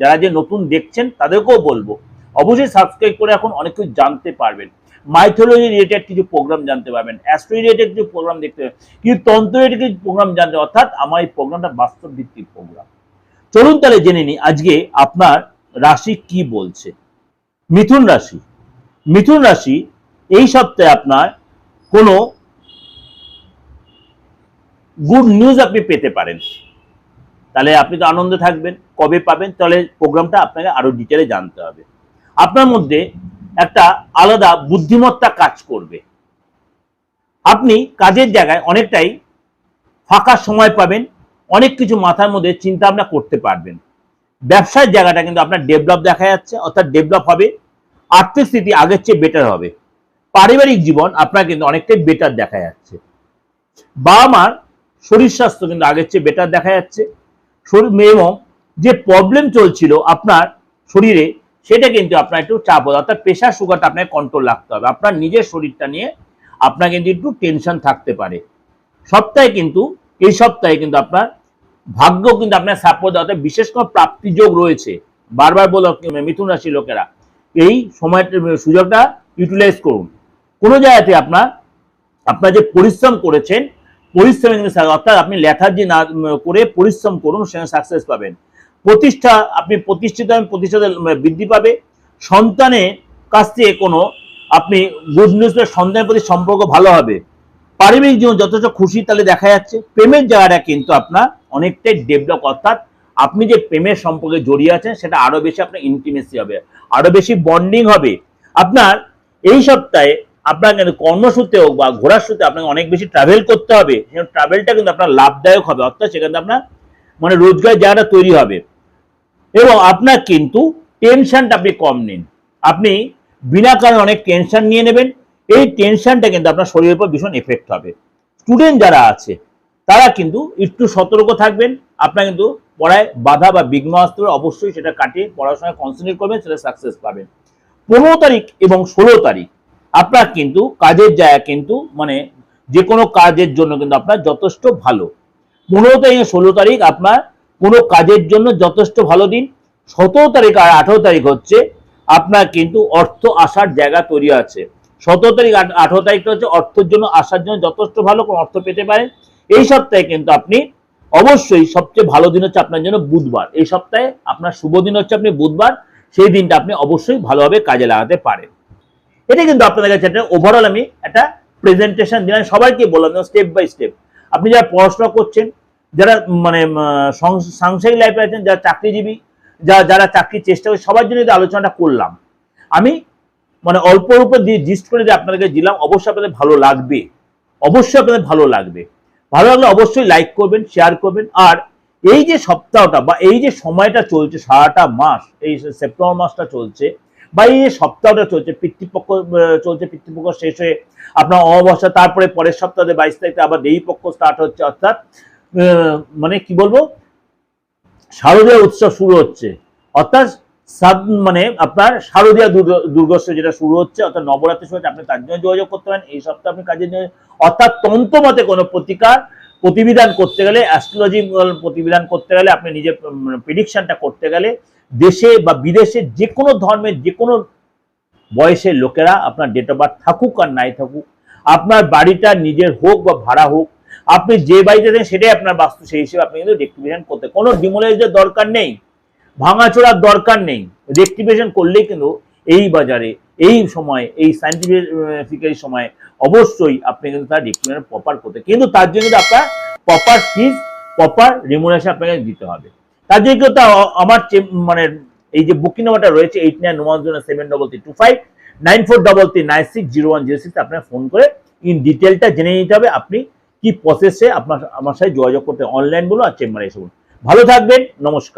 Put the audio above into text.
যারা যে নতুন দেখছেন তাদেরকেও বলব। অবশ্যই সাবস্ক্রাইব করে এখন অনেক কিছু জানতে পারবেন। মাইথোলজি রিলেটেড কিছু প্রোগ্রাম জানতে পারবেন। অ্যাস্ট্রো রিলেটেড কিছু প্রোগ্রাম দেখতে পাবেন কিন্তু তন্ত্র রিলেটেড কিছু প্রোগ্রাম জানতে অর্থাৎ আমার এই প্রোগ্রামটা বাস্তব ভিত্তিক প্রোগ্রাম চলুন তাহলে জেনে নিই, আজকে আপনার রাশি কি বলছে? মিথুন রাশি। মিথুন রাশি, এই সপ্তাহে আপনার কোনো গুড নিউজ আপনি পেতে পারেন। তাহলে আপনি তো আনন্দে থাকবেন, কবে পাবেন, তাহলে প্রোগ্রামটা আপনাকে আরও ডিটেলে জানতে হবে। আপনার মধ্যে একটা আলাদা বুদ্ধিমত্তা কাজ করবে। আপনি কাজের জায়গায় অনেকটাই ফাঁকা সময় পাবেন, অনেক কিছু মাথার মধ্যে চিন্তা ভাবনা করতে পারবেন। ব্যবসার জায়গাটা কিন্তু আপনার ডেভেলপ দেখা যাচ্ছে, অর্থাৎ ডেভেলপ হবে, আর্থিক স্থিতি আগের চেয়ে বেটার হবে। পারিবারিক জীবন আপনার কিন্তু অনেকটাই বেটার দেখা যাচ্ছে। বাবা মার শরীর স্বাস্থ্য কিন্তু আগের চেয়ে বেটার দেখা যাচ্ছে। এবং যে প্রবলেম চলছিল আপনার শরীরে, সেটা কিন্তু আপনার একটু চাপ হতো। অর্থাৎ প্রেশার সুগারটা আপনাকে কন্ট্রোল রাখতে হবে। আপনার নিজের শরীরটা নিয়ে আপনার কিন্তু একটু টেনশন থাকতে পারে। সপ্তাহে কিন্তু, এই সপ্তাহে কিন্তু আপনার ভাগ্য কিন্তু আপনার সাপোর্ট অর্থাৎ বিশেষ কোনো প্রাপ্তি যোগ রয়েছে। বারবার বলো মিথুন রাশি লোকেরা, এই সময়টা, সুযোগটা ইউটিলাইজ করুন। কোনো জায়গাতে আপনার আপনার যে পরিশ্রম করেছেন পরিশ্রমে কিন্তু অর্থাৎ আপনি লেথার্জি না করে পরিশ্রম করুন সেখানে সাকসেস পাবেন। প্রতিষ্ঠা, আপনি প্রতিষ্ঠিত প্রতিষ্ঠাতে বৃদ্ধি পাবে। সন্তানের কাছ থেকে কোনো আপনি গুড নিউজ সন্তানের প্রতি সম্পর্ক ভালো হবে। পারিবারিক জীবন যথেষ্ট খুশি, তাহলে দেখা যাচ্ছে, প্রেমের জায়গাটা কিন্তু আপনার অনেকটাই ডেভেলপ অর্থাৎ আপনি যে প্রেমের সম্পর্কে জড়িয়ে আছেন, সেটা আরও বেশি আপনার ইন্টিমেসি হবে, আরও বেশি বন্ডিং হবে। আপনার এই সপ্তাহে আপনার কিন্তু কর্মসূত্রে হোক বা ঘোরার সূত্রে আপনাকে অনেক বেশি ট্রাভেল করতে হবে। সেই ট্রাভেলটা কিন্তু আপনার লাভদায়ক হবে। অর্থাৎ সেখানে আপনার মানে রোজগার জায়গাটা তৈরি হবে। এবং আপনার কিন্তু টেনশনটা আপনি কম নিন। আপনি বিনা কারণে অনেক টেনশন নিয়ে নেবেন। এই টেনশনটা কিন্তু আপনার শরীরের উপর ভীষণ এফেক্ট হবে। স্টুডেন্ট যারা আছে তারা কিন্তু একটু সতর্ক থাকবেন। আপনার কিন্তু পড়ায় বাধা বা বিঘ্ন আসতে পারে, অবশ্যই সেটা কাটিয়ে পড়াশোনায় কনসেন্ট্রেট করবেন সেটা সাকসেস পাবেন। পনেরো তারিখ এবং ষোলো তারিখ আপনার কিন্তু কাজের জায়গা কিন্তু মানে যে কোনো কাজের জন্য কিন্তু আপনার যথেষ্ট ভালো। পনেরো তারিখ ষোলো তারিখ আপনার কোনো কাজের জন্য যথেষ্ট ভালো দিন। সতেরো তারিখ আর আঠেরো তারিখ হচ্ছে আপনার কিন্তু অর্থ আসার জায়গা তৈরি আছে। সতেরো তারিখ আঠেরো তারিখটা হচ্ছে অর্থের জন্য আসার জন্য যথেষ্ট ভালো কোনো অর্থ পেতে পারেন। এই সপ্তাহে কিন্তু আপনি অবশ্যই সবচেয়ে ভালো দিন হচ্ছে আপনার জন্য বুধবার। এই সপ্তাহে আপনার শুভ দিন হচ্ছে আপনি বুধবার। সেই দিনটা আপনি অবশ্যই ভালোভাবে কাজে লাগাতে পারেন। এটা কিন্তু আপনাদের কাছে একটা ওভারঅল আমি একটা প্রেজেন্টেশন দিলাম, সবাইকে বললাম স্টেপ বাই স্টেপ আপনি যারা পড়াশোনা করছেন, যারা মানে সাংসারিক লাইফে আছেন, যারা চাকরিজীবী যারা যারা চাকরির চেষ্টা করে, সবার জন্য আলোচনাটা করলাম। আমি মানে অল্প অল্প দিয়ে জিস্ট করে যে আপনাদেরকে দিলাম, অবশ্যই আপনাদের ভালো লাগবে। অবশ্যই আপনাদের ভালো লাগবে। ভালো লাগলে অবশ্যই লাইক করবেন শেয়ার করবেন। আর এই যে সপ্তাহটা বা এই যে সময়টা চলছে, সারাটা মাস, এই সেপ্টেম্বর মাসটা চলছে বা এই সপ্তাহটা চলছে, পিতৃপক্ষ চলছে পিতৃপক্ষ শেষ হয়ে আপনার অমাবস্যা, তারপরে পরের সপ্তাহে বাইশ তারিখে আবার দেবী পক্ষ স্টার্ট হচ্ছে, অর্থাৎ মানে কি বলব? শারদীয় উৎসব শুরু হচ্ছে। অর্থাৎ মানে আপনার শারদীয় দুর্গোৎসব যেটা শুরু হচ্ছে, অর্থাৎ নবরাত্রি শুরু হচ্ছে, আপনি তার জন্য যোগাযোগ করতে পারেন, এই সপ্তাহে আপনি কাজের জন্য অর্থাৎ তন্ত্র মতে কোনো প্রতিকার, প্রতিবিধান করতে গেলে অ্যাস্ট্রোলজি প্রতিবিধান করতে গেলে, আপনি নিজের প্রিডিকশনটা করতে গেলে দেশে বা বিদেশে যে কোনো ধর্মের যে কোনো বয়সের লোকেরা আপনার ডেট অফ বার্থ থাকুক আর নাই থাকুক, আপনার বাড়িটা নিজের হোক বা ভাড়া হোক, আপনি যে বাড়িতে থাকেন সেটাই আপনার বাস্তু, সেই হিসেবে আপনি কিন্তু রেক্টিফিকেশন করতে। কোনো ডিমোলাইজের দরকার নেই, ভাঙাচোরার দরকার নেই। রেক্টিফিকেশন করলেই কিন্তু এই বাজারে, এই সময়, এই সাইন্টিফিক সময় অবশ্যই আপনি কিন্তু তার রেক্টিফিকেশন প্রপার করতে। কিন্তু তার জন্য আপনার প্রপার ফিজ প্রপার রিমুনেশন আপনাকে দিতে হবে। কিন্তু আমার মানে এই যে বুকিং নাম্বারটা রয়েছে eight nine one zero seven double three two five nine four double three nine six zero one zero six আপনার ফোন করে ইন ডিটেলটা জেনে নিতে হবে আপনি কি প্রসেসে আপনার, আমার সাথে যোগাযোগ করতে অনলাইন বলুন আর চেম্বারে এসে বলুন। ভালো থাকবেন, নমস্কার।